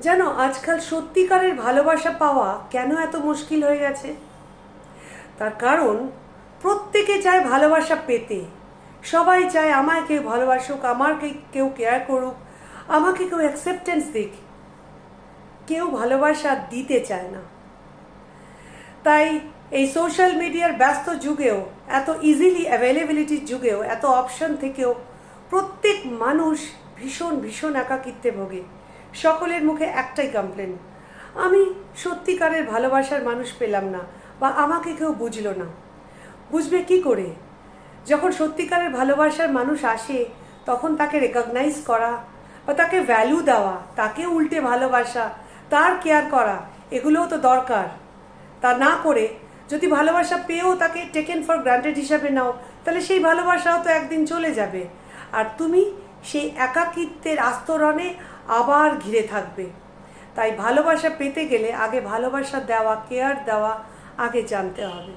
যেন আজকাল সত্যিকারের ভালোবাসা পাওয়া কেন এত মুশকিল হয়ে গেছে? তার কারণ, প্রত্যেকে চায় ভালোবাসা পেতে। সবাই চায় আমায় কেউ ভালোবাসুক আমাকে কেউ কেয়ার করুক, আমাকে কেউ অ্যাকসেপ্টেন্স দিক। কেউ ভালোবাসা দিতে চায় না। তাই এই সোশ্যাল মিডিয়ার ব্যস্ত যুগেও, এত ইজিলি অ্যাভেলেবিলিটির যুগেও, এত অপশন থেকেও প্রত্যেক মানুষ ভীষণ ভীষণ একাকিত্বে ভোগে। সকলের মুখে একটাই কমপ্লেন আমি সত্যিকারের ভালোবাসার মানুষ পেলাম না বা আমাকে কেউ বুঝলো না। বুঝবে কি করে? যখন সত্যিকারের ভালোবাসার মানুষ আসে, তখন তাকে রেকগনাইজ করা বা তাকে ভ্যালু দেওয়া, তাকে উল্টে ভালোবাসা, তার কেয়ার করা, এগুলোও তো দরকার। তা না করে যদি ভালোবাসা পেয়েও তাকে টেকেন ফর গ্রান্টেড হিসাবে নাও, তাহলে সেই ভালোবাসাও তো একদিন চলে যাবে। আর তুমি সেই একাকিত্বের আস্তরণে আবার ঘিরে থাকবে। তাই ভালোবাসা পেতে গেলে আগে ভালোবাসা দেওয়া কেয়ার দেওয়া আগে জানতে হবে।